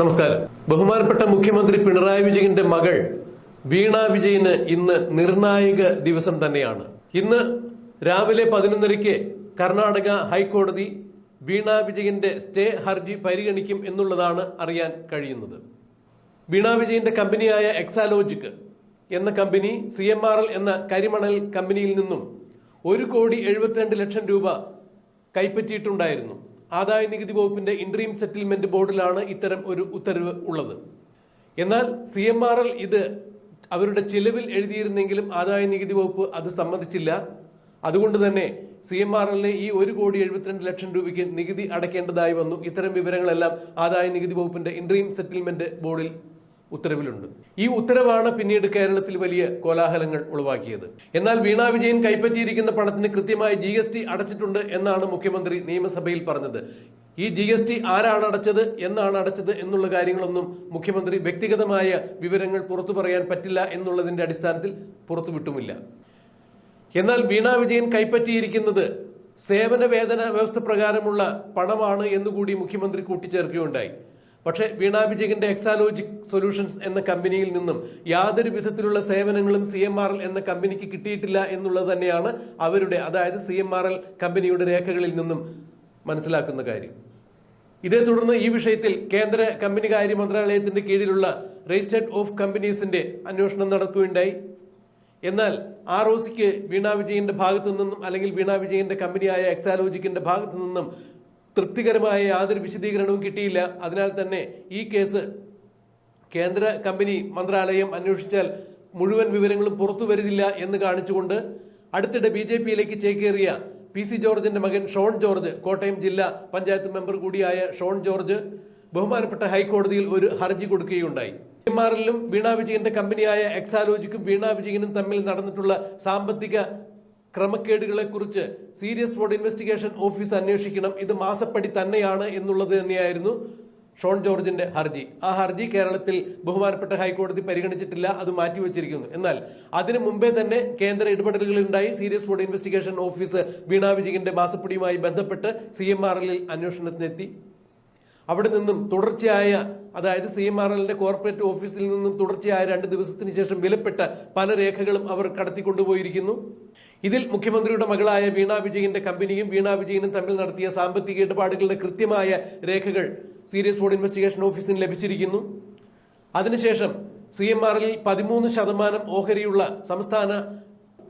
നമസ്കാരം. ബഹുമാനപ്പെട്ട മുഖ്യമന്ത്രി പിണറായി വിജയന്റെ മകൾ വീണ വിജയന് ഇന്ന് നിർണായക ദിവസം തന്നെയാണ്. ഇന്ന് രാവിലെ പതിനൊന്നരയ്ക്ക് കർണാടക ഹൈക്കോടതി വീണ വിജയന്റെ സ്റ്റേ ഹർജി പരിഗണിക്കും എന്നുള്ളതാണ് അറിയാൻ കഴിയുന്നത്. വീണ വിജയന്റെ കമ്പനിയായ എക്സാലോജിക് എന്ന company C M R L എന്ന കരിമണൽ കമ്പനിയിൽ നിന്നും ഒരു കോടി എഴുപത്തിരണ്ട് ലക്ഷം രൂപ കൈപ്പറ്റിയിട്ടുണ്ടായിരുന്നു. ആദായ നികുതി വകുപ്പിന്റെ ഇൻട്രീം സെറ്റിൽമെന്റ് ബോർഡിലാണ് ഇത്തരം ഒരു ഉത്തരവ് ഉള്ളത്. എന്നാൽ സി എം ആർ എൽ ഇത് അവരുടെ ചിലവിൽ എഴുതിയിരുന്നെങ്കിലും ആദായ നികുതി വകുപ്പ് അത് സമ്മതിച്ചില്ല. അതുകൊണ്ട് തന്നെ സി എം ആർ എല്ലിന് ഈ ഒരു കോടി എഴുപത്തിരണ്ട് ലക്ഷം രൂപയ്ക്ക് നികുതി അടയ്ക്കേണ്ടതായി വന്നു. ഇത്തരം വിവരങ്ങളെല്ലാം ആദായ നികുതി വകുപ്പിന്റെ ഇൻട്രീം സെറ്റിൽമെന്റ് ബോർഡിൽ ഉത്തരവിലുണ്ട്. ഈ ഉത്തരവാണ് പിന്നീട് കേരളത്തിൽ വലിയ കോലാഹലങ്ങൾ ഉളവാക്കിയത്. എന്നാൽ വീണ വിജയൻ കൈപ്പറ്റിയിരിക്കുന്ന പണത്തിന് കൃത്യമായി ജി എസ് ടി അടച്ചിട്ടുണ്ട് എന്നാണ് മുഖ്യമന്ത്രി നിയമസഭയിൽ പറഞ്ഞത്. ഈ ജി എസ് ടി ആരാണ് അടച്ചത് എന്നാണ് അടച്ചത് എന്നുള്ള കാര്യങ്ങളൊന്നും മുഖ്യമന്ത്രി വ്യക്തിഗതമായ വിവരങ്ങൾ പുറത്തു പറയാൻ പറ്റില്ല എന്നുള്ളതിന്റെ അടിസ്ഥാനത്തിൽ പുറത്തുവിട്ടുമില്ല. എന്നാൽ വീണ വിജയൻ കൈപ്പറ്റിയിരിക്കുന്നത് സേവന വേതന വ്യവസ്ഥ പ്രകാരമുള്ള പണമാണ് എന്നുകൂടി മുഖ്യമന്ത്രി കൂട്ടിച്ചേർക്കുകയുണ്ടായി. പക്ഷേ വീണ വിജയന്റെ എക്സാലോജിക് സൊല്യൂഷൻസ് എന്ന കമ്പനിയിൽ നിന്നും യാതൊരു വിധത്തിലുള്ള സേവനങ്ങളും സി എം ആർ എൽ എന്ന കമ്പനിക്ക് കിട്ടിയിട്ടില്ല എന്നുള്ളത് തന്നെയാണ് അവരുടെ അതായത് സി എം ആർ എൽ കമ്പനിയുടെ രേഖകളിൽ നിന്നും മനസ്സിലാക്കുന്ന കാര്യം. ഇതേ തുടർന്ന് ഈ വിഷയത്തിൽ കേന്ദ്ര കമ്പനി കാര്യ മന്ത്രാലയത്തിന്റെ കീഴിലുള്ള രജിസ്റ്റേർഡ് ഓഫ് കമ്പനീസിന്റെ അന്വേഷണം നടക്കുകയുണ്ടായി. എന്നാൽ ആർ ഒ സിക്ക് വീണ വിജയന്റെ ഭാഗത്തു നിന്നും അല്ലെങ്കിൽ വീണ വിജയന്റെ കമ്പനിയായ എക്സാലോജിക്കിന്റെ ഭാഗത്തു നിന്നും തൃപ്തികരമായ യാതൊരു വിശദീകരണവും കിട്ടിയില്ല. അതിനാൽ തന്നെ ഈ കേസ് കേന്ദ്ര കമ്പനി മന്ത്രാലയം അന്വേഷിച്ചാൽ മുഴുവൻ വിവരങ്ങളും പുറത്തു വരുന്നില്ല എന്ന് കാണിച്ചുകൊണ്ട് അടുത്തിടെ ബി ജെ പിയിലേക്ക് ചേക്കേറിയ പി സി ജോർജിന്റെ മകൻ ഷോൺ ജോർജ് കോട്ടയം ജില്ലാ പഞ്ചായത്ത് മെമ്പർ കൂടിയായ ഷോൺ ജോർജ് ബഹുമാനപ്പെട്ട ഹൈക്കോടതിയിൽ ഒരു ഹർജി കൊടുക്കുകയുണ്ടായി. എം എല്ലും വീണ വിജയന്റെ കമ്പനിയായ എക്സാലോജിക്കും വീണാ വിജയനും തമ്മിൽ നടന്നിട്ടുള്ള സാമ്പത്തിക ക്രമക്കേടുകളെ കുറിച്ച് സീരിയസ് ഫ്രോഡ് ഇൻവെസ്റ്റിഗേഷൻ ഓഫീസ് അന്വേഷിക്കണം. ഇത് മാസപ്പടി തന്നെയാണ് എന്നുള്ളത് തന്നെയായിരുന്നു ഷോൺ ജോർജിന്റെ ഹർജി. ആ ഹർജി കേരളത്തിൽ ബഹുമാനപ്പെട്ട ഹൈക്കോടതി പരിഗണിച്ചിട്ടില്ല അത് മാറ്റിവെച്ചിരിക്കുന്നു. എന്നാൽ അതിനു മുമ്പേ തന്നെ കേന്ദ്ര ഇടപെടലുകൾ ഉണ്ടായി serious fraud investigation office Veena വിജയന്റെ മാസപ്പടിയുമായി ബന്ധപ്പെട്ട് സി എം ആർ എല്ലിൽ അന്വേഷണത്തിനെത്തി. അവിടെ നിന്നും തുടർച്ചയായ അതായത് സി എം ആർ എല്ലിന്റെ കോർപ്പറേറ്റ് ഓഫീസിൽ നിന്നും തുടർച്ചയായ രണ്ട് ദിവസത്തിന് ശേഷം വിലപ്പെട്ട പല രേഖകളും അവർ കടത്തിക്കൊണ്ടുപോയിരിക്കുന്നു. ഇതിൽ മുഖ്യമന്ത്രിയുടെ മകളായ വീണ വിജയന്റെ കമ്പനിയും വീണ വിജയനും തമ്മിൽ നടത്തിയ സാമ്പത്തിക ഇടപാടുകളുടെ കൃത്യമായ രേഖകൾ സീരിയസ് ഫോഡ് ഇൻവെസ്റ്റിഗേഷൻ ഓഫീസിന് ലഭിച്ചിരിക്കുന്നു. അതിനുശേഷം സി എം എല്ലിൽ പതിമൂന്ന് ശതമാനം ഓഹരിയുള്ള സംസ്ഥാന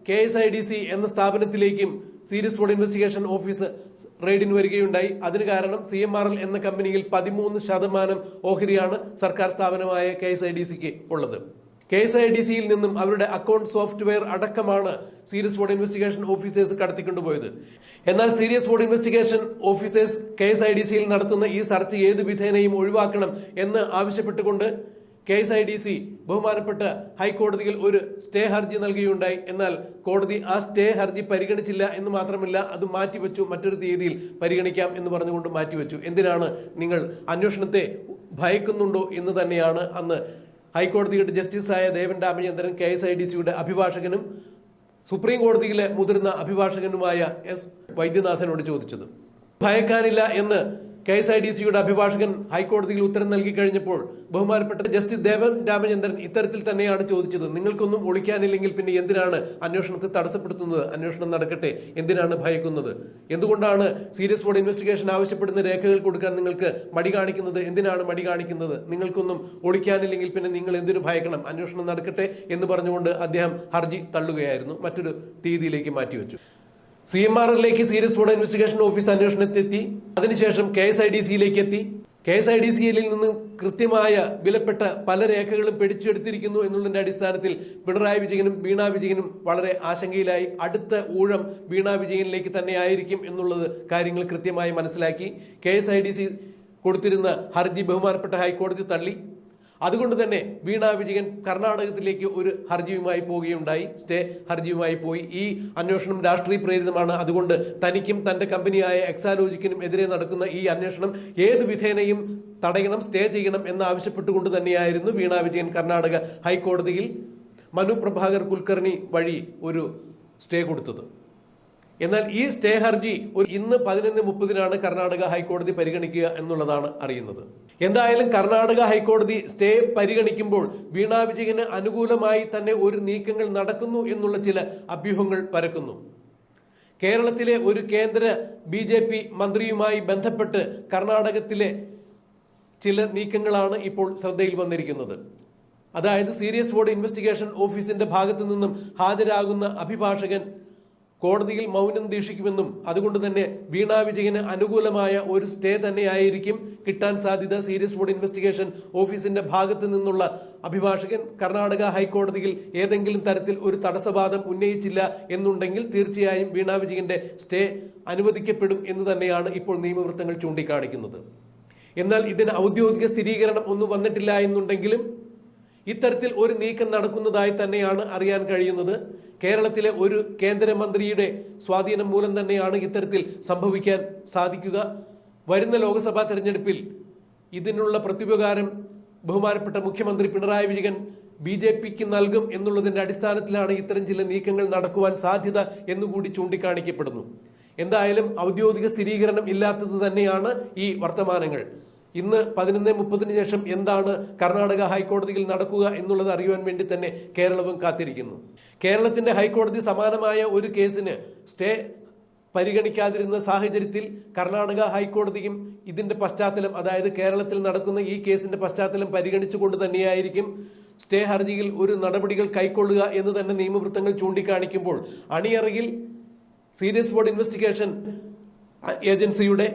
K S I D C എന്ന സ്ഥാപനത്തിലേക്കും സീരിയസ് ഫ്രോഡ് ഇൻവെസ്റ്റിഗേഷൻ ഓഫീസ് റെയ്ഡിന് വരികയുണ്ടായി. അതിന് കാരണം സി എം ആർ എൽ എന്ന കമ്പനിയിൽ പതിമൂന്ന് ശതമാനം ഓഹരിയാണ് സർക്കാർ സ്ഥാപനമായ കെ എസ് ഐ ഡി സിക്ക് ഉള്ളത്. കെ എസ് ഐ ഡി സിയിൽ നിന്നും അവരുടെ അക്കൗണ്ട് സോഫ്റ്റ്വെയർ അടക്കമാണ് സീരിയസ് ഫോഡ് ഇൻവെസ്റ്റിഗേഷൻ ഓഫീസേഴ്സ് കടത്തിക്കൊണ്ടുപോയത്. എന്നാൽ serious fraud investigation officers K S I D സിയിൽ നടത്തുന്ന ഈ സർച്ച് ഏത് വിധേനയും ഒഴിവാക്കണം എന്ന് ആവശ്യപ്പെട്ടുകൊണ്ട് K S I D C ബഹുമാനപ്പെട്ട് ഹൈക്കോടതിയിൽ ഒരു സ്റ്റേ ഹർജി നൽകുകയുണ്ടായി എന്നാൽ കോടതി ആ സ്റ്റേ ഹർജി പരിഗണിച്ചില്ല എന്ന് മാത്രമല്ല അത് മാറ്റിവെച്ചു. മറ്റൊരു തീയതിയിൽ പരിഗണിക്കാം എന്ന് പറഞ്ഞുകൊണ്ട് മാറ്റിവെച്ചു. എന്തിനാണ് നിങ്ങൾ അന്വേഷണത്തെ ഭയക്കുന്നുണ്ടോ എന്ന് തന്നെയാണ് അന്ന് ഹൈക്കോടതിയുടെ ജസ്റ്റിസായ Devan Ramachandran K S I D സിയുടെ അഭിഭാഷകനും സുപ്രീം കോടതിയിലെ മുതിർന്ന അഭിഭാഷകനുമായ എസ് വൈദ്യനാഥനോട് ചോദിച്ചത്. ഭയക്കാനില്ല എന്ന് കെ എസ് ഐ ഡി സിയുടെ അഭിഭാഷകൻ ഹൈക്കോടതിയിൽ ഉത്തരം നൽകി കഴിഞ്ഞപ്പോൾ ബഹുമാനപ്പെട്ട ജസ്റ്റിസ് ദേവൻ രാമചന്ദ്രൻ ഇത്തരത്തിൽ തന്നെയാണ് ചോദിച്ചത്. നിങ്ങൾക്കൊന്നും ഒളിക്കാനില്ലെങ്കിൽ പിന്നെ എന്തിനാണ് അന്വേഷണത്തെ തടസ്സപ്പെടുത്തുന്നത്? അന്വേഷണം നടക്കട്ടെ. എന്തിനാണ് ഭയക്കുന്നത്? എന്തുകൊണ്ടാണ് സീരിയസ് ഫ്രോഡ് ഇൻവെസ്റ്റിഗേഷൻ ആവശ്യപ്പെടുന്ന രേഖകൾ കൊടുക്കാൻ നിങ്ങൾക്ക് മടി കാണിക്കുന്നത്? എന്തിനാണ് മടി കാണിക്കുന്നത്? നിങ്ങൾക്കൊന്നും ഒളിക്കാനില്ലെങ്കിൽ പിന്നെ നിങ്ങൾ എന്തിനു ഭയക്കണം? അന്വേഷണം നടക്കട്ടെ എന്ന് പറഞ്ഞുകൊണ്ട് അദ്ദേഹം ഹർജി തള്ളുകയായിരുന്നു. മറ്റൊരു തീയതിയിലേക്ക് മാറ്റിവെച്ചു. സി എം ആർ എല്ലിലേക്ക് സീരിയസ് ഫ്രോഡ് ഇൻവെസ്റ്റിഗേഷൻ ഓഫീസ് അന്വേഷണത്തെത്തി അതിനുശേഷം കെ എസ് ഐ ഡി സിയിലേക്ക് എത്തി. കെ എസ് ഐ ഡി സിയിൽ നിന്ന് കൃത്യമായ വിലപ്പെട്ട പല രേഖകളും പിടിച്ചെടുത്തിരിക്കുന്നു എന്നുള്ളതിന്റെ അടിസ്ഥാനത്തിൽ പിണറായി വിജയനും വീണ വിജയനും വളരെ ആശങ്കയിലായി. അടുത്ത ഊഴം വീണ വിജയനിലേക്ക് തന്നെ ആയിരിക്കും എന്നുള്ളത് കാര്യങ്ങൾ കൃത്യമായി മനസ്സിലാക്കി. K S I D C കൊടുത്തിരുന്ന ഹർജി ബഹുമാനപ്പെട്ട ഹൈക്കോടതി തള്ളി. അതുകൊണ്ട് തന്നെ വീണ വിജയൻ കർണാടകത്തിലേക്ക് ഒരു ഹർജിയുമായി പോവുകയുണ്ടായി. സ്റ്റേ ഹർജിയുമായി പോയി. ഈ അന്വേഷണം രാഷ്ട്രീയ പ്രേരിതമാണ്. അതുകൊണ്ട് തനിക്കും തന്റെ കമ്പനിയായ എക്സാലോജിക്കിനും എതിരെ നടക്കുന്ന ഈ അന്വേഷണം ഏത് വിധേനയും തടയണം സ്റ്റേ ചെയ്യണം എന്നാവശ്യപ്പെട്ടുകൊണ്ട് തന്നെയായിരുന്നു വീണ വിജയൻ കർണാടക ഹൈക്കോടതിയിൽ മനു പ്രഭാകർ കുൽക്കർണി വഴി ഒരു സ്റ്റേ കൊടുത്തത്. എന്നാൽ ഈ സ്റ്റേ ഹർജി ഒരു ഇന്ന് പതിനൊന്ന് മുപ്പതിനാണ് കർണാടക ഹൈക്കോടതി പരിഗണിക്കുക എന്നുള്ളതാണ് അറിയുന്നത്. എന്തായാലും കർണാടക ഹൈക്കോടതി സ്റ്റേ പരിഗണിക്കുമ്പോൾ വീണാ വിജയന് അനുകൂലമായി തന്നെ ഒരു നീക്കങ്ങൾ നടക്കുന്നു എന്നുള്ള ചില അഭ്യൂഹങ്ങൾ പരക്കുന്നു. കേരളത്തിലെ ഒരു കേന്ദ്ര ബി ജെ പി മന്ത്രിയുമായി ബന്ധപ്പെട്ട് കർണാടകത്തിലെ ചില നീക്കങ്ങളാണ് ഇപ്പോൾ ശ്രദ്ധയിൽ വന്നിരിക്കുന്നത്. അതായത് സീരിയസ് ബോർഡ് ഇൻവെസ്റ്റിഗേഷൻ ഓഫീസിന്റെ ഭാഗത്തു നിന്നും ഹാജരാകുന്ന അഭിഭാഷകൻ കോടതിയിൽ മൗനം ദീക്ഷിക്കുമെന്നും അതുകൊണ്ട് തന്നെ വീണാ വിജയന് അനുകൂലമായ ഒരു സ്റ്റേ തന്നെയായിരിക്കും കിട്ടാൻ സാധ്യത സീരിയസ് ഫുഡ് ഇൻവെസ്റ്റിഗേഷൻ ഓഫീസിന്റെ ഭാഗത്ത് നിന്നുള്ള അഭിഭാഷകൻ കർണാടക ഹൈക്കോടതിയിൽ ഏതെങ്കിലും തരത്തിൽ ഒരു തടസ്സവാദം ഉന്നയിച്ചില്ല എന്നുണ്ടെങ്കിൽ തീർച്ചയായും വീണാ വിജയന്റെ സ്റ്റേ അനുവദിക്കപ്പെടും എന്ന് തന്നെയാണ് ഇപ്പോൾ നിയമവൃത്തങ്ങൾ ചൂണ്ടിക്കാണിക്കുന്നത്. എന്നാൽ ഇതിന് ഔദ്യോഗിക സ്ഥിരീകരണം ഒന്നും വന്നിട്ടില്ല എന്നുണ്ടെങ്കിലും ഇത്തരത്തിൽ ഒരു നീക്കം നടക്കുന്നതായി തന്നെയാണ് അറിയാൻ കഴിയുന്നത്. കേരളത്തിലെ ഒരു കേന്ദ്രമന്ത്രിയുടെ സ്വാധീനം മൂലം തന്നെയാണ് ഇത്തരത്തിൽ സംഭവിക്കാൻ സാധിക്കുക. വരുന്ന ലോക്സഭാ തെരഞ്ഞെടുപ്പിൽ ഇതിനുള്ള പ്രത്യുപകാരം ബഹുമാനപ്പെട്ട മുഖ്യമന്ത്രി പിണറായി വിജയൻ ബി ജെ പിക്ക് നൽകും എന്നുള്ളതിന്റെ അടിസ്ഥാനത്തിലാണ് ഇത്തരം ചില നീക്കങ്ങൾ നടക്കുവാൻ സാധ്യത എന്നുകൂടി ചൂണ്ടിക്കാണിക്കപ്പെടുന്നു. എന്തായാലും ഔദ്യോഗിക സ്ഥിരീകരണം ഇല്ലാത്തത് തന്നെയാണ് ഈ വർത്തമാനങ്ങൾ. ഇന്ന് പതിനൊന്ന് മുപ്പതിന് ശേഷം എന്താണ് കർണാടക ഹൈക്കോടതിയിൽ നടക്കുക എന്നുള്ളത് അറിയുവാൻ വേണ്ടി തന്നെ കേരളവും കാത്തിരിക്കുന്നു. കേരളത്തിന്റെ ഹൈക്കോടതി സമാനമായ ഒരു കേസിന് സ്റ്റേ പരിഗണിക്കാതിരുന്ന സാഹചര്യത്തിൽ കർണാടക ഹൈക്കോടതിയും ഇതിന്റെ പശ്ചാത്തലം അതായത് കേരളത്തിൽ നടക്കുന്ന ഈ കേസിന്റെ പശ്ചാത്തലം പരിഗണിച്ചുകൊണ്ട് തന്നെയായിരിക്കും സ്റ്റേ ഹർജിയിൽ ഒരു നടപടികൾ കൈക്കൊള്ളുക എന്ന് തന്നെ നിയമവൃത്തങ്ങൾ ചൂണ്ടിക്കാണിക്കുമ്പോൾ അണിയറയിൽ സീരിയസ് ബോർഡ് ഇൻവെസ്റ്റിഗേഷൻ ഏജൻസിയുടെ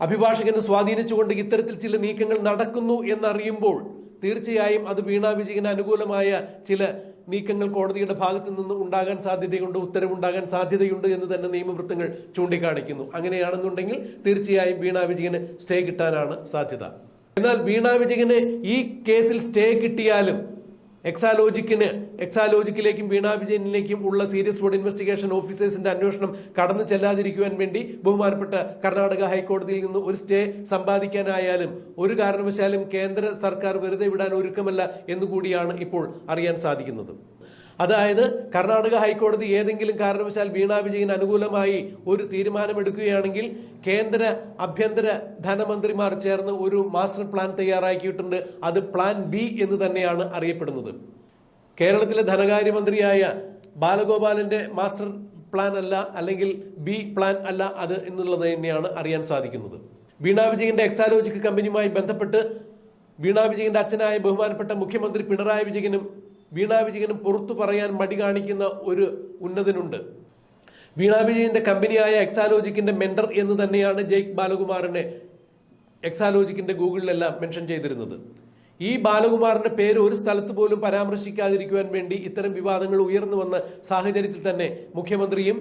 അഭിഭാഷകനെ സ്വാധീനിച്ചുകൊണ്ട് ഇത്തരത്തിൽ ചില നീക്കങ്ങൾ നടക്കുന്നു എന്നറിയുമ്പോൾ തീർച്ചയായും അത് വീണാ വിജയന് അനുകൂലമായ ചില നീക്കങ്ങൾ കോടതിയുടെ ഭാഗത്തു നിന്ന് ഉണ്ടാകാൻ സാധ്യതയുണ്ട് ഉത്തരവുണ്ടാകാൻ സാധ്യതയുണ്ട് എന്ന് തന്നെ നിയമവൃത്തങ്ങൾ ചൂണ്ടിക്കാണിക്കുന്നു. അങ്ങനെയാണെന്നുണ്ടെങ്കിൽ തീർച്ചയായും വീണാ വിജയന് സ്റ്റേ കിട്ടാനാണ് സാധ്യത. എന്നാൽ വീണാ വിജയന് ഈ കേസിൽ സ്റ്റേ കിട്ടിയാലും എക്സാലോജിക്കിന് എക്സാലോജിക്കിലേക്കും വീണാ വിജയനിലേക്കും ഉള്ള സീരിയസ് ഫുഡ് ഇൻവെസ്റ്റിഗേഷൻ ഓഫീസേഴ്സിന്റെ അന്വേഷണം കടന്നു ചെല്ലാതിരിക്കുവാൻ വേണ്ടി ബഹുമാനപ്പെട്ട കർണാടക ഹൈക്കോടതിയിൽ നിന്ന് ഒരു സ്റ്റേ സമ്പാദിക്കാനായാലും ഒരു കാരണവശാലും കേന്ദ്ര സർക്കാർ വെറുതെ വിടാൻ ഒരുക്കമല്ല എന്നുകൂടിയാണ് ഇപ്പോൾ അറിയാൻ സാധിക്കുന്നത്. അതായത് കർണാടക ഹൈക്കോടതി ഏതെങ്കിലും കാരണവശാൽ വീണാ വിജയൻ അനുകൂലമായി ഒരു തീരുമാനമെടുക്കുകയാണെങ്കിൽ കേന്ദ്ര ആഭ്യന്തര ധനമന്ത്രിമാർ ചേർന്ന് ഒരു മാസ്റ്റർ പ്ലാൻ തയ്യാറാക്കിയിട്ടുണ്ട്. അത് പ്ലാൻ ബി എന്ന് തന്നെയാണ് അറിയപ്പെടുന്നത്. കേരളത്തിലെ ധനകാര്യമന്ത്രിയായ ബാലഗോപാലന്റെ മാസ്റ്റർ പ്ലാൻ അല്ല അല്ലെങ്കിൽ ബി പ്ലാൻ അല്ല അത് എന്നുള്ളത് തന്നെയാണ് അറിയാൻ സാധിക്കുന്നത്. വീണാ വിജയന്റെ എക്സാലോജിക് കമ്പനിയുമായി ബന്ധപ്പെട്ട് വീണാ വിജയന്റെ അച്ഛനായ ബഹുമാനപ്പെട്ട മുഖ്യമന്ത്രി പിണറായി വിജയനും വീണാ വിജയനും പുറത്തു പറയാൻ മടി കാണിക്കുന്ന ഒരു ഉന്നതനുണ്ട്. വീണാ വിജയന്റെ കമ്പനിയായ എക്സാലോജിക്കിന്റെ മെന്റർ എന്ന് തന്നെയാണ് ജയ്ക്ക് ബാലകുമാറിനെ എക്സാലോജിക്കിന്റെ ഗൂഗിളിലെല്ലാം മെൻഷൻ ചെയ്തിരുന്നത്. ഈ ബാലകുമാറിന്റെ പേര് ഒരു സ്ഥലത്ത് പോലും പരാമർശിക്കാതിരിക്കുവാൻ വേണ്ടി ഇത്തരം വിവാദങ്ങൾ ഉയർന്നു വന്ന സാഹചര്യത്തിൽ തന്നെ മുഖ്യമന്ത്രിയും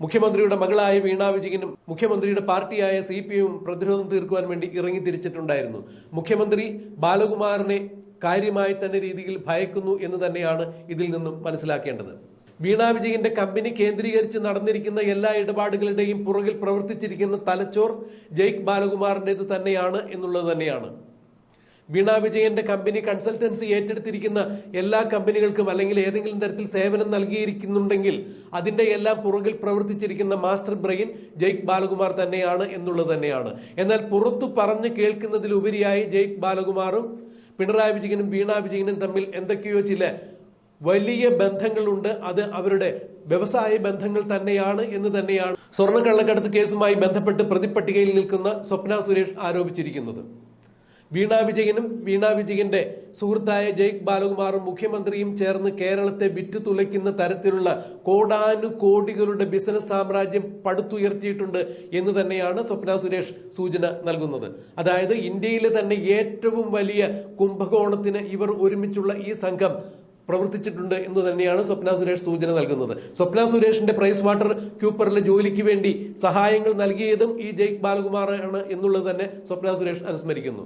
മുഖ്യമന്ത്രിയുടെ മകളായ വീണാ വിജയനും മുഖ്യമന്ത്രിയുടെ പാർട്ടിയായ സി പി എമ്മും പ്രതിരോധം തീർക്കുവാൻ വേണ്ടി ഇറങ്ങി തിരിച്ചിട്ടുണ്ടായിരുന്നു. മുഖ്യമന്ത്രി ബാലകുമാറിനെ കാര്യമായി തന്നെ രീതിയിൽ ഭയക്കുന്നു എന്ന് തന്നെയാണ് ഇതിൽ നിന്നും മനസ്സിലാക്കേണ്ടത്. വീണാ വിജയന്റെ കമ്പനി കേന്ദ്രീകരിച്ച് നടന്നിരിക്കുന്ന എല്ലാ ഇടപാടുകളുടെയും പുറകിൽ പ്രവർത്തിച്ചിരിക്കുന്ന തലച്ചോർ ജയ്ക് ബാലകുമാറിന്റെത് തന്നെയാണ് എന്നുള്ളത് തന്നെയാണ്. വീണാ വിജയന്റെ കമ്പനി കൺസൾട്ടൻസി ഏറ്റെടുത്തിരിക്കുന്ന എല്ലാ കമ്പനികൾക്കും അല്ലെങ്കിൽ ഏതെങ്കിലും തരത്തിൽ സേവനം നൽകിയിരിക്കുന്നുണ്ടെങ്കിൽ അതിന്റെ എല്ലാം പുറകിൽ പ്രവർത്തിച്ചിരിക്കുന്ന മാസ്റ്റർ ബ്രെയിൻ ജയ്ക് ബാലകുമാർ തന്നെയാണ് എന്നുള്ളത് തന്നെയാണ്. എന്നാൽ പുറത്തു പറഞ്ഞു കേൾക്കുന്നതിലുപരിയായി ജയ്ക് ബാലകുമാറും പിണറായി വിജയനും വീണാ വിജയനും തമ്മിൽ എന്തൊക്കെയോ ചില വലിയ ബന്ധങ്ങളുണ്ട്. അത് അവരുടെ വ്യവസായ ബന്ധങ്ങൾ തന്നെയാണ് എന്ന് തന്നെയാണ് സ്വർണക്കള്ളക്കടത്ത് കേസുമായി ബന്ധപ്പെട്ട് പ്രതിപ്പട്ടികയിൽ നിൽക്കുന്ന സ്വപ്ന സുരേഷ് ആരോപിച്ചിരിക്കുന്നത്. വീണാ വിജയനും വീണാ വിജയന്റെ സുഹൃത്തായ ജയ്ക് ബാലകുമാറും മുഖ്യമന്ത്രിയും ചേർന്ന് കേരളത്തെ വിറ്റു തുലയ്ക്കുന്ന തരത്തിലുള്ള കോടാനുകോടികളുടെ ബിസിനസ് സാമ്രാജ്യം പടുത്തുയർത്തിയിട്ടുണ്ട് എന്ന് തന്നെയാണ് സ്വപ്ന സുരേഷ് സൂചന നൽകുന്നത്. അതായത് ഇന്ത്യയിലെ തന്നെ ഏറ്റവും വലിയ കുംഭകോണത്തിന് ഇവർ ഒരുമിച്ചുള്ള ഈ സംഘം പ്രവർത്തിച്ചിട്ടുണ്ട് എന്ന് തന്നെയാണ് സ്വപ്ന സുരേഷ് സൂചന നൽകുന്നത്. സ്വപ്ന സുരേഷിന്റെ പ്രൈസ് വാട്ടർ ക്യൂപ്പറിലെ ജോലിക്ക് വേണ്ടി സഹായങ്ങൾ നൽകിയതും ഈ ജയ് ബാലകുമാർ ആണ് എന്നുള്ളത് തന്നെ സ്വപ്ന സുരേഷ് അനുസ്മരിക്കുന്നു.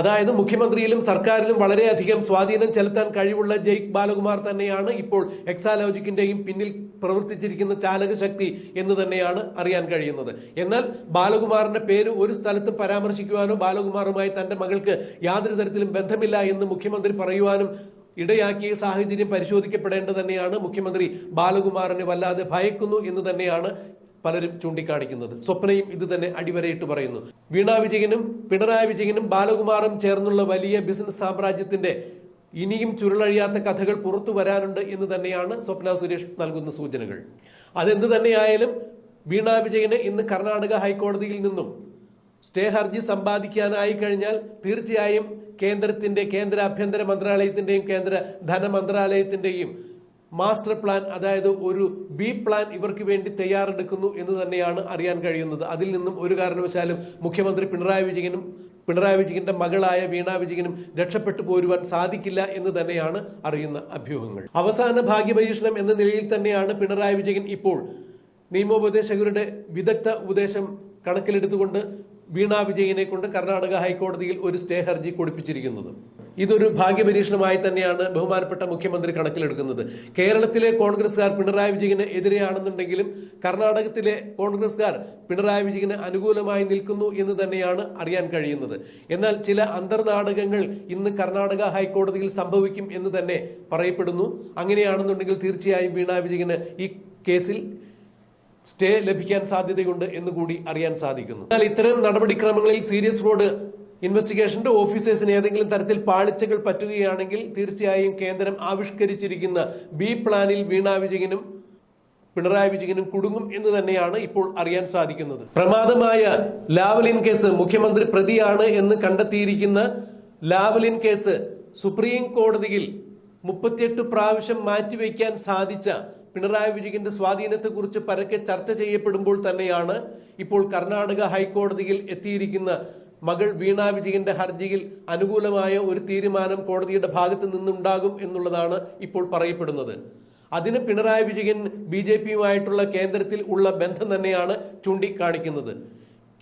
അതായത് മുഖ്യമന്ത്രിയിലും സർക്കാരിലും വളരെയധികം സ്വാധീനം ചെലുത്താൻ കഴിവുള്ള ജയ് ബാലകുമാർ തന്നെയാണ് ഇപ്പോൾ എക്സാലോജിക്കിന്റെയും പിന്നിൽ പ്രവർത്തിച്ചിരിക്കുന്ന ചാലക ശക്തി എന്ന് തന്നെയാണ് അറിയാൻ കഴിയുന്നത്. എന്നാൽ ബാലകുമാറിന്റെ പേര് ഒരു സ്ഥലത്തും പരാമർശിക്കുവാനോ ബാലകുമാറുമായി തന്റെ മകൾക്ക് യാതൊരു തരത്തിലും ബന്ധമില്ല എന്ന് മുഖ്യമന്ത്രി പറയുവാനും ഇടയാക്കിയ സാഹചര്യം പരിശോധിക്കപ്പെടേണ്ടത് തന്നെയാണ്. മുഖ്യമന്ത്രി ബാലകുമാറിനെ വല്ലാതെ ഭയക്കുന്നു എന്ന് തന്നെയാണ് പലരും ചൂണ്ടിക്കാണിക്കുന്നത്. സ്വപ്നയും ഇത് തന്നെ അടിവരയിട്ട് പറയുന്നു. വീണാ വിജയനും പിണറായി വിജയനും ബാലകുമാറും ചേർന്നുള്ള വലിയ ബിസിനസ് സാമ്രാജ്യത്തിന്റെ ഇനിയും ചുരുളഴിയാത്ത കഥകൾ പുറത്തു വരാനുണ്ട് എന്ന് തന്നെയാണ് സ്വപ്ന സുരേഷ് നൽകുന്ന സൂചനകൾ. അതെന്ത് തന്നെയായാലും വീണാ വിജയന് ഇന്ന് കർണാടക ഹൈക്കോടതിയിൽ നിന്നും സ്റ്റേ ഹർജി സമ്പാദിക്കാനായി കഴിഞ്ഞാൽ തീർച്ചയായും കേന്ദ്രത്തിന്റെ കേന്ദ്ര ആഭ്യന്തര മന്ത്രാലയത്തിന്റെയും കേന്ദ്ര ധനമന്ത്രാലയത്തിന്റെയും മാസ്റ്റർ പ്ലാൻ അതായത് ഒരു ബി പ്ലാൻ ഇവർക്ക് വേണ്ടി തയ്യാറെടുക്കുന്നു എന്ന് തന്നെയാണ് അറിയാൻ കഴിയുന്നത്. അതിൽ നിന്നും ഒരു കാരണവശാലും മുഖ്യമന്ത്രി പിണറായി വിജയനും പിണറായി വിജയന്റെ മകളായ വീണ വിജയനും രക്ഷപ്പെട്ടു പോരുവാൻ സാധിക്കില്ല എന്ന് തന്നെയാണ് അറിയുന്ന അഭ്യൂഹങ്ങൾ. അവസാന ഭാഗ്യപരീക്ഷണം എന്ന നിലയിൽ തന്നെയാണ് പിണറായി വിജയൻ ഇപ്പോൾ നിയമോപദേശകരുടെ വിദഗ്ധ ഉപദേശം കണക്കിലെടുത്തുകൊണ്ട് വീണ വിജയനെ കൊണ്ട് കർണാടക ഹൈക്കോടതിയിൽ ഒരു സ്റ്റേ ഹർജി കൊടുപ്പിച്ചിരിക്കുന്നത്. ഇതൊരു ഭാഗ്യപരീക്ഷണമായി തന്നെയാണ് ബഹുമാനപ്പെട്ട മുഖ്യമന്ത്രി കണക്കിലെടുക്കുന്നത്. കേരളത്തിലെ കോൺഗ്രസ്സുകാർ പിണറായി വിജയന് എതിരെയാണെന്നുണ്ടെങ്കിലും കർണാടകത്തിലെ കോൺഗ്രസ്സുകാർ പിണറായി വിജയന് അനുകൂലമായി നിൽക്കുന്നു എന്ന് തന്നെയാണ് അറിയാൻ കഴിയുന്നത്. എന്നാൽ ചില അന്തർനാടകങ്ങൾ ഇന്ന് കർണാടക ഹൈക്കോടതിയിൽ സംഭവിക്കും എന്ന് തന്നെ പറയപ്പെടുന്നു. അങ്ങനെയാണെന്നുണ്ടെങ്കിൽ തീർച്ചയായും വീണ വിജയന് ഈ കേസിൽ സ്റ്റേ ലഭിക്കാൻ സാധ്യതയുണ്ട് എന്ന് കൂടി അറിയാൻ സാധിക്കുന്നു. എന്നാൽ ഇത്തരം നടപടിക്രമങ്ങളിൽ സീരിയസ് റോഡ് ഇൻവെസ്റ്റിഗേഷന്റെ ഓഫീസേഴ്സിന് ഏതെങ്കിലും തരത്തിൽ പാളിച്ചകൾ പറ്റുകയാണെങ്കിൽ തീർച്ചയായും കേന്ദ്രം ആവിഷ്കരിച്ചിരിക്കുന്ന ബി പ്ലാനിൽ വീണ വിജയനും പിണറായി വിജയനും കുടുങ്ങും എന്ന് തന്നെയാണ് ഇപ്പോൾ അറിയാൻ സാധിക്കുന്നത്. പ്രമാദമായ ലാവലിൻ കേസ് മുഖ്യമന്ത്രി പ്രതിയാണ് എന്ന് കണ്ടെത്തിയിരിക്കുന്ന ലാവലിൻ കേസ് സുപ്രീം കോടതിയിൽ മുപ്പത്തിയെട്ട് പ്രാവശ്യം മാറ്റിവെക്കാൻ സാധിച്ച പിണറായി വിജയന്റെ സ്വാധീനത്തെക്കുറിച്ച് പരക്കെ ചർച്ച ചെയ്യപ്പെടുമ്പോൾ തന്നെയാണ് ഇപ്പോൾ കർണാടക ഹൈക്കോടതിയിൽ എത്തിയിരിക്കുന്ന മകൾ വീണ വിജയന്റെ ഹർജിയിൽ അനുകൂലമായ ഒരു തീരുമാനം കോടതിയുടെ ഭാഗത്ത് നിന്നുണ്ടാകും എന്നുള്ളതാണ് ഇപ്പോൾ പറയപ്പെടുന്നത്. അതിന് പിണറായി വിജയൻ ബി ജെ പിയുമായിട്ടുള്ള കേന്ദ്രത്തിൽ ഉള്ള ബന്ധം തന്നെയാണ് ചൂണ്ടിക്കാണിക്കുന്നത്.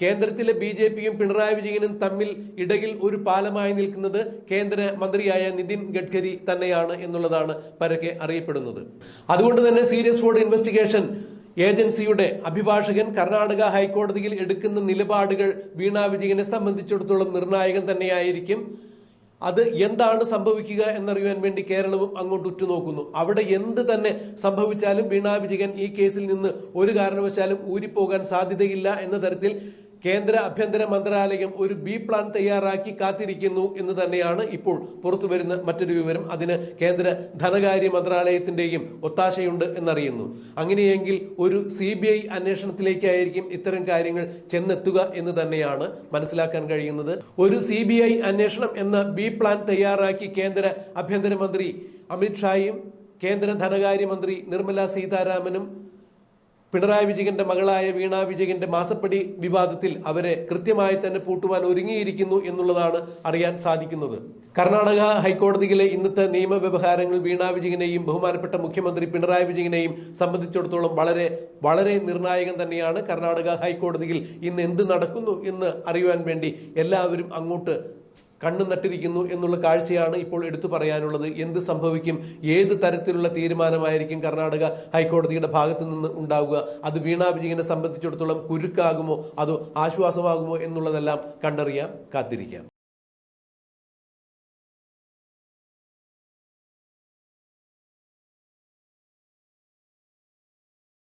കേന്ദ്രത്തിലെ ബി ജെ പിയും പിണറായി വിജയനും തമ്മിൽ ഇടയിൽ ഒരു പാലമായി നിൽക്കുന്നത് കേന്ദ്ര മന്ത്രിയായ നിതിൻ ഗഡ്കരി തന്നെയാണ് എന്നുള്ളതാണ് പരക്കെ അറിയപ്പെടുന്നത്. അതുകൊണ്ട് തന്നെ സീരിയസ് ഫ്രോഡ് ഇൻവെസ്റ്റിഗേഷൻ ഏജൻസിയുടെ അഭിഭാഷകൻ കർണാടക ഹൈക്കോടതിയിൽ എടുക്കുന്ന നിലപാടുകൾ വീണ വിജയനെ സംബന്ധിച്ചിടത്തോളം നിർണായകം തന്നെയായിരിക്കും. അത് എന്താണ് സംഭവിക്കുക എന്നറിയാൻ വേണ്ടി കേരളവും അങ്ങോട്ട് ഉറ്റുനോക്കുന്നു. അവിടെ എന്ത് തന്നെ സംഭവിച്ചാലും വീണ വിജയൻ ഈ കേസിൽ നിന്ന് ഒരു കാരണവശാലും ഊരിപ്പോകാൻ സാധ്യതയില്ല എന്ന തരത്തിൽ കേന്ദ്ര ആഭ്യന്തര മന്ത്രാലയം ഒരു ബി പ്ലാൻ തയ്യാറാക്കി കാത്തിരിക്കുന്നു എന്ന് തന്നെയാണ് ഇപ്പോൾ പുറത്തു വരുന്ന മറ്റൊരു വിവരം. അതിന് കേന്ദ്ര ധനകാര്യ മന്ത്രാലയത്തിന്റെയും ഒത്താശയുണ്ട് എന്നറിയുന്നു. അങ്ങനെയെങ്കിൽ ഒരു സി ബി ഐ അന്വേഷണത്തിലേക്കായിരിക്കും ഇത്തരം കാര്യങ്ങൾ ചെന്നെത്തുക എന്ന് തന്നെയാണ് മനസ്സിലാക്കാൻ കഴിയുന്നത്. ഒരു സി ബി ഐ അന്വേഷണം എന്ന ബി പ്ലാൻ തയ്യാറാക്കി കേന്ദ്ര ആഭ്യന്തരമന്ത്രി അമിത്ഷായും കേന്ദ്ര ധനകാര്യമന്ത്രി നിർമ്മല സീതാരാമനും പിണറായി വിജയന്റെ മകളായ വീണ വിജയന്റെ മാസപ്പടി വിവാദത്തിൽ അവരെ കൃത്യമായി തന്നെ പൂട്ടുവാൻ ഒരുങ്ങിയിരിക്കുന്നു എന്നുള്ളതാണ് അറിയാൻ സാധിക്കുന്നത്. കർണാടക ഹൈക്കോടതിയിലെ ഇന്നത്തെ നിയമ വ്യവഹാരങ്ങൾ വീണ വിജയനെയും ബഹുമാനപ്പെട്ട മുഖ്യമന്ത്രി പിണറായി വിജയനെയും സംബന്ധിച്ചിടത്തോളം വളരെ വളരെ നിർണായകം തന്നെയാണ് കർണാടക ഹൈക്കോടതിയിൽ ഇന്ന് എന്ത് നടക്കുന്നു എന്ന് അറിയുവാൻ വേണ്ടി എല്ലാവരും അങ്ങോട്ട് കണ്ണു നട്ടിരിക്കുന്നു എന്നുള്ള കാഴ്ചയാണ് ഇപ്പോൾ എടുത്തു പറയാനുള്ളത്. എന്ത് സംഭവിക്കും? ഏത് തരത്തിലുള്ള തീരുമാനമായിരിക്കും കർണാടക ഹൈക്കോടതിയുടെ ഭാഗത്തു നിന്ന് ഉണ്ടാവുക? അത് വീണാ വിജയനെ സംബന്ധിച്ചിടത്തോളം കുരുക്കാകുമോ? അതോ ആശ്വാസമാകുമോ എന്നുള്ളതെല്ലാം കണ്ടറിയാം കാത്തിരിക്കാം.